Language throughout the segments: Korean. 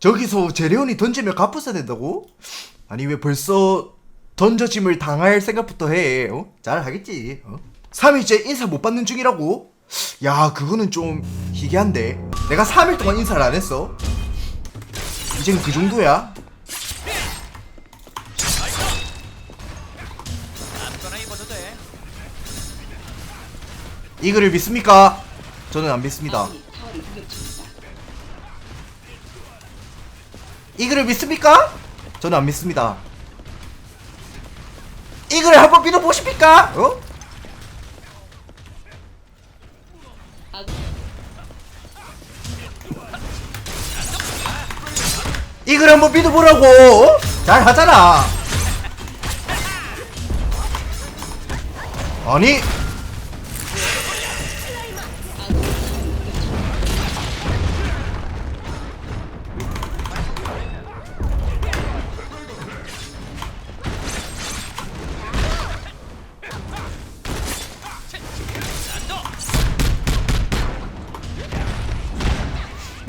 저기서 제레온이 던지면 갚아야 된다고? 아니 왜 벌써 던져짐을 당할 생각부터 해? 어? 잘 하겠지. 어? 3일째 인사 못 받는 중이라고? 야 그거는 좀 희귀한데. 내가 3일 동안 인사를 안 했어. 이젠 그 정도야. 돼. 이글을 믿습니까? 저는 안 믿습니다. 이글을 믿습니까? 저는 안 믿습니다. 이글을 한번 믿어보십니까? 어? 이글 한번 믿어보라고! 어? 잘 하잖아! 아니,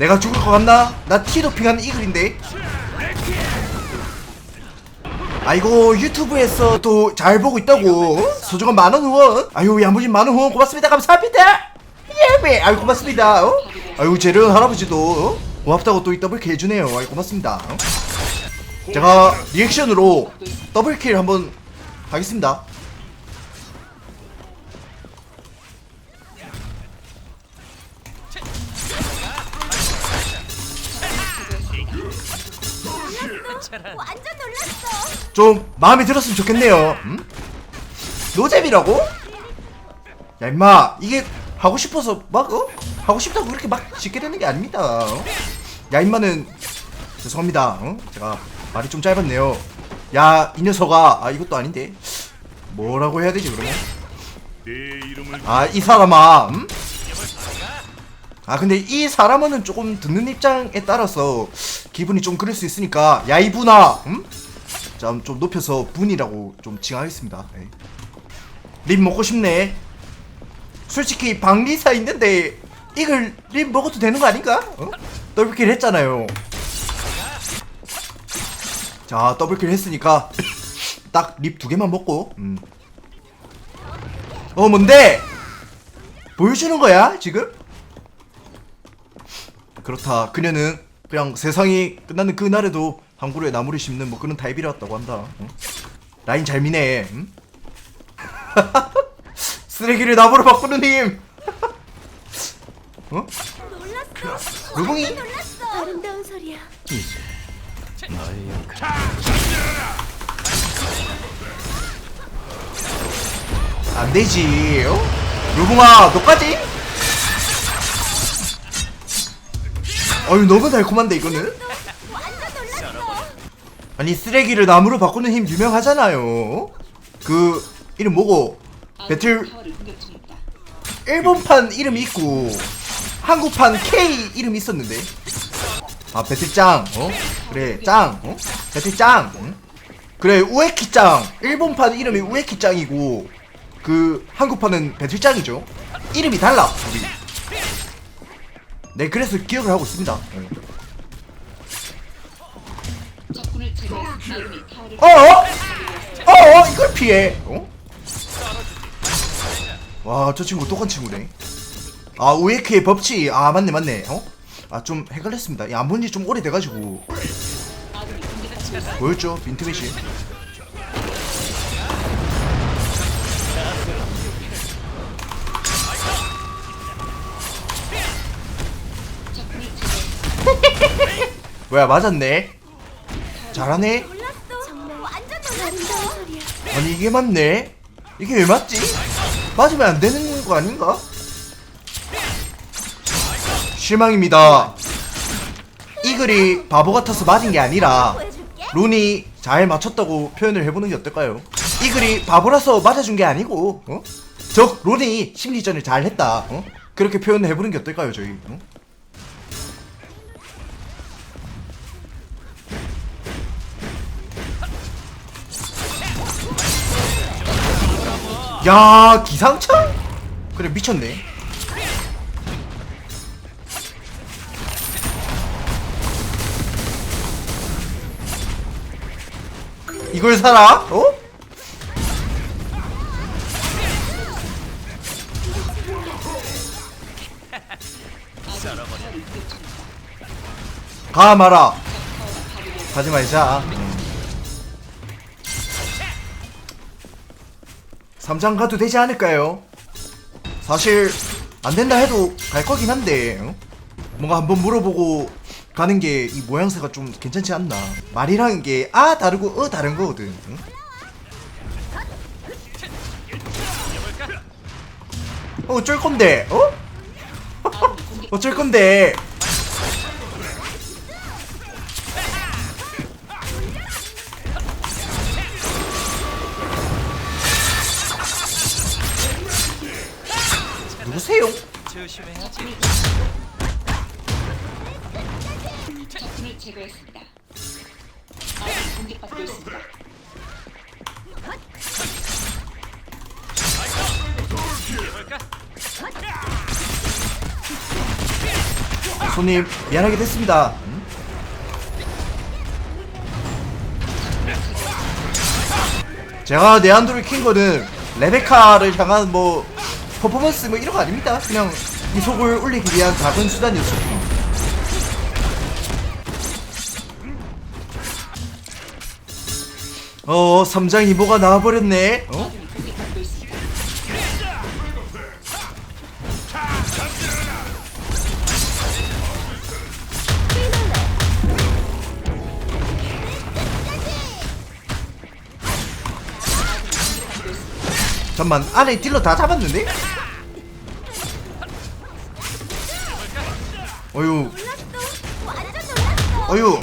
내가 죽을 것 같나? 나 티도핑하는 이글인데. 아이고 유튜브에서 또 잘 보고 있다고 어? 소중한 만원 후원 아유 야무진 만원 후원 고맙습니다 감사합니다 예배 아유 고맙습니다 어? 아유 재련 할아버지도 어? 고맙다고 또 더블 킬 해주네요 아유 고맙습니다 어? 제가 리액션으로 더블킬 한번 하겠습니다 완전 놀랐어. 좀 마음에 들었으면 좋겠네요. 음? 노잼이라고? 야 임마 이게 하고 싶어서 막 어? 하고 싶다고 그렇게 막 짓게 되는 게 아닙니다. 어? 야 임마는 죄송합니다. 어? 제가 말이 좀 짧았네요. 야 이 녀석아 아 이것도 아닌데 뭐라고 해야 되지 그러면? 아 이 사람아 음? 아 근데 이 사람은 조금 듣는 입장에 따라서 기분이 좀 그럴 수 있으니까 야 이분아 음? 좀, 좀 높여서 분이라고 좀 칭하겠습니다 예. 립 먹고 싶네 솔직히 박리사 있는데 이걸 립 먹어도 되는 거 아닌가? 어? 더블킬 했잖아요 자 더블킬 했으니까 딱 립 두 개만 먹고 음. 어 뭔데? 보여주는 거야 지금? 그렇다 그녀는 그냥 세상이 끝나는 그날에도 한 그루에 나무를 심는 뭐 그런 타입이었다고 한다 응? 라인 잘 미네 응? 쓰레기를 나무로 바꾸는 힘 어? 놀랐어. 루붕이 놀랐어. 아름다운 소리야. 안되지 어? 루붕아 너까지? 어휴 너무 달콤한데 이거는? 아니 쓰레기를 나무로 바꾸는 힘 유명하잖아요. 그 이름 뭐고? 배틀 일본판 이름이 있고 한국판 K 이름이 있었는데. 아 배틀짱, 어? 그래 짱, 어? 배틀짱, 응? 그래 우에키짱. 일본판 이름이 우에키짱이고 그 한국판은 배틀짱이죠. 이름이 달라 우리. 네 그래서 기억을 하고 있습니다. 어. 어어? 어어? 이걸 피해? 어? 와, 저 친구 똑같은 친구네. 아, 우에크의 법칙. 아, 맞네, 맞네. 어? 아, 좀 헷갈렸습니다. 야, 안본지 좀 오래돼가지고. 뭐였죠? 빈트매시. 뭐야, 맞았네. 잘하네. 소리야. 아니 이게 맞네? 이게 왜 맞지? 맞으면 안 되는 거 아닌가? 실망입니다. 이 글이 바보 같아서 맞은 게 아니라. 룬이 잘 맞췄다고 표현을 해보는 게 어떨까요? 이 글이 바보라서 맞아준 게 아니고 어? 저 룬이 심리전을 잘 했다 어? 그렇게 표현을 해보는 게 어떨까요 저희 어? 야 기상청? 그래 미쳤네 이걸 사라? 어? 가 마라 가지 말자 삼장 가도 되지 않을까요? 사실 안 된다 해도 갈 거긴 한데 어? 뭔가 한번 물어보고 가는 게 이 모양새가 좀 괜찮지 않나? 말이라는 게 아 다르고 어 다른 거거든. 응? 어, 어쩔 건데? 어? 어쩔 건데? 조심해야지. 적군을 제거했습니다. 아군이 공격받고 있습니다. 손님 미안하게 됐습니다. 음? 제가 네안드로를 킨 거는 레베카를 향한 뭐 퍼포먼스 뭐 이런 거 아닙니다. 그냥 이 속을 올리기 위한 작은 수단이었을 뿐. 어, 삼장 이모가 나와버렸네. 어? 잠만 안에 딜러 다 잡았는데? 어유. 어유.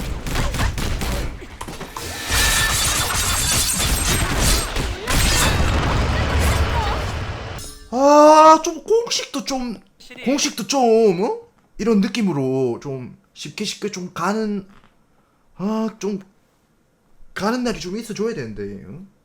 아, 좀 공식도 좀 공식도 좀 어? 이런 느낌으로 좀 쉽게 쉽게 좀 가는 아, 좀 가는 날이 좀 있어 줘야 되는데. 어?